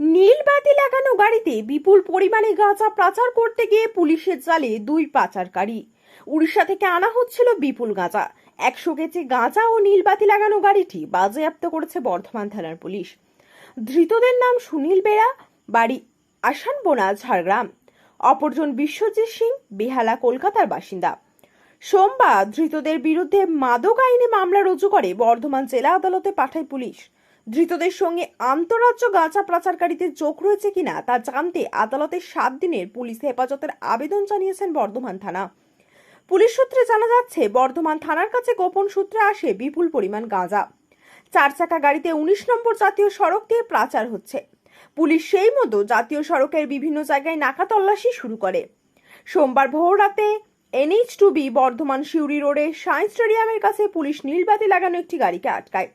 নীল বাতি লাগানো গাড়িতে বিপুল পরিমাণে গাঁজা পাচার করতে গিয়ে পুলিশের জালে দুই পাচারকারী। উড়িষ্যা থেকে আনা হচ্ছিল বিপুল গাঁজা। একশো কেজি গাঁজা ও নীল বাতি লাগানো গাড়িটি বাজেয়াপ্ত করেছে বর্ধমান থানার পুলিশ। ধৃতদের নাম সুনীল বেড়া, বাড়ি আসানবোনা, ঝাড়গ্রাম। অপরজন বিশ্বজিৎ সিং, বেহালা, কলকাতার বাসিন্দা। সোমবার ধৃতদের বিরুদ্ধে মাদক আইনে মামলা রুজু করে বর্ধমান জেলা আদালতে পাঠায় পুলিশ। ধৃতদের সঙ্গে আন্তরাজ্য গাঁজা পাচারকারীদের যোগ রয়েছে কিনা তা জানতে আদালতে সাত দিনের পুলিশ হেফাজতের আবেদন জানিয়েছেন বর্ধমান থানা। পুলিশ সূত্রে জানা যাচ্ছে, বর্ধমান থানার কাছে গোপন সূত্রে আসে বিপুল পরিমাণ গাঁজা। চার চাকা গাড়িতে উনিশ নম্বর জাতীয় সড়ক দিয়ে পাচার হচ্ছে। পুলিশ সেই মতো জাতীয় সড়কের বিভিন্ন জায়গায় নাকা তল্লাশি শুরু করে। সোমবার ভোর রাতে NH two B Bardhaman Suri রোডে সায়েন্স স্টেডিয়ামের কাছে পুলিশ নীলবাতি লাগানো একটি গাড়িকে আটকায়।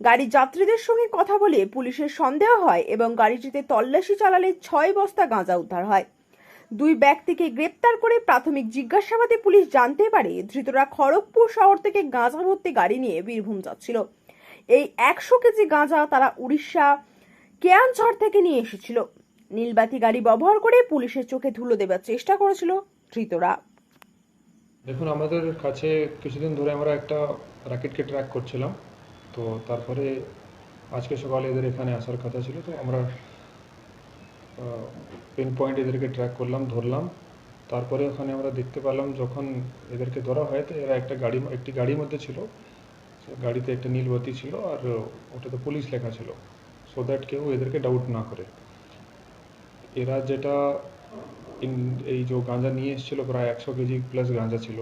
গাড়ির যাত্রীদের সঙ্গে কথা বলে পুলিশের সন্দেহ হয় এবং গাড়িটিতে তল্লাশি চালালে ছয় বস্তা গাঁজা উদ্ধার হয়। দুই ব্যক্তিকে গ্রেপ্তার করে প্রাথমিক জিজ্ঞাসাবাদে পুলিশ জানতে পারে ধৃতরা খড়গপুর শহর থেকে গাঁজা ভর্তি গাড়ি নিয়ে বীরভূম যাচ্ছিল। এই একশো কেজি গাঁজা তারা উড়িষ্যা, কেয়ানঝড় থেকে নিয়ে এসেছিল। নীলবাতি গাড়ি ব্যবহার করে পুলিশের চোখে ধুলো দেবার চেষ্টা করেছিল ধৃতরা। দেখুন, আমাদের কাছে কিছুদিন ধরে আমরা একটা র্যাকেটকে ট্র্যাক করছিলাম। তো তারপরে আজকে সকালে এদের এখানে আসার কথা ছিল, তো আমরা পিন পয়েন্ট এদেরকে ট্র্যাক করলাম, ধরলাম। তারপরে ওখানে আমরা দেখতে পেলাম যখন এদেরকে ধরা হয়, তো এরা একটা গাড়ি, একটি গাড়ির মধ্যে ছিল। গাড়িতে একটা নীলবতী ছিল আর ওটাতে পুলিশ লেখা ছিল সো দ্যাট কেউ এদেরকে ডাউট না করে। এরা যেটা এই যে গাঁজা নিয়ে এসেছিল, প্রায় একশো কেজি প্লাস গাঁজা ছিল।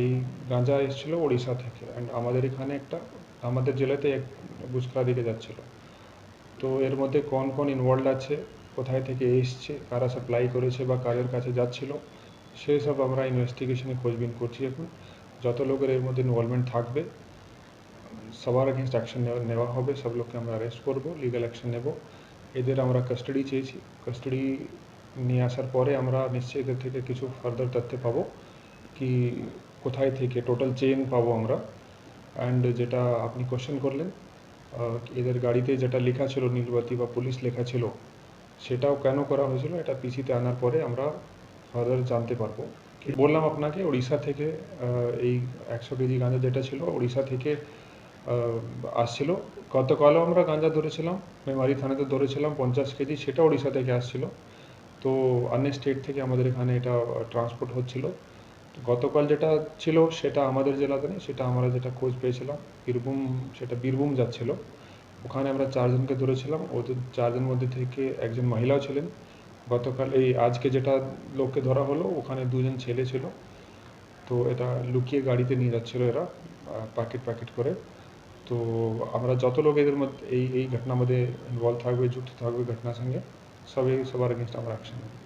এই গাঁজা এসেছিল ওড়িশা থেকে। অ্যান্ড আমাদের এখানে একটা, আমাদের জেলাতে এক গুজরা দিকে যাচ্ছিল। তো এর মধ্যে কোন কোন ইনভলভ আছে, কোথায় থেকে এসছে, কারা সাপ্লাই করেছে বা কাদের কাছে যাচ্ছিল সেই সব আমরা ইনভেস্টিগেশনে খোঁজবিন করছি এখন। যত লোকের এর মধ্যে ইনভলভমেন্ট থাকবে, সবার এগেনস্ট অ্যাকশন নেওয়া হবে, সব লোককে আমরা অ্যারেস্ট করব লিগ্যাল অ্যাকশন নেব। এদের আমরা কাস্টাডি চেয়েছি। কাস্টাডি নিয়ে আসার পরে আমরা নিশ্চয়ই এদের থেকে কিছু ফার্দার তথ্য পাবো, কি কোথায় থেকে টোটাল চেন পাবো আমরা? অ্যান্ড যেটা আপনি কোশ্চেন করলেন এদের গাড়িতে যেটা লেখা ছিল নীলবাতি বা পুলিশ লেখা ছিল, সেটাও কেন করা হয়েছিল? এটা পিসিতে আনার পরে আমরা ফার্দার জানতে পারব। বললাম আপনাকে উড়িষ্যা থেকে এই একশো কেজি গাঁজা যেটা ছিল উড়িষ্যা থেকে আসছিল। গতকালও আমরা গাঁজা ধরেছিলাম, মেমারি থানাতে ধরেছিলাম, পঞ্চাশ কেজি সেটা উড়িষ্যা থেকে আসছিল। তো অন্য স্টেট থেকে আমাদের এখানে এটা ট্রান্সপোর্ট হচ্ছিল। গতকাল যেটা ছিল সেটা আমাদের জেলাতে নেই, সেটা আমরা যেটা খোঁজ পেয়েছিলাম, বীরভূম, সেটা বীরভূম যাচ্ছিল। ওখানে আমরা চারজনকে ধরেছিলাম, ওদের চারজনের মধ্যে থেকে একজন মহিলাও ছিলেন। গতকাল এই আজকে যেটা লোককে ধরা হলো, ওখানে দুজন ছেলে ছিল। তো এটা লুকিয়ে গাড়িতে নিয়ে যাচ্ছিল এরা প্যাকেট প্যাকেট করে। তো আমরা যত লোক এদের মধ্যে, এই এই ঘটনার মধ্যে ইনভলভ থাকবে, যুক্ত থাকবে ঘটনার সঙ্গে, সবই, সবার এগেনস্ট আমরা অ্যাকশন নেব।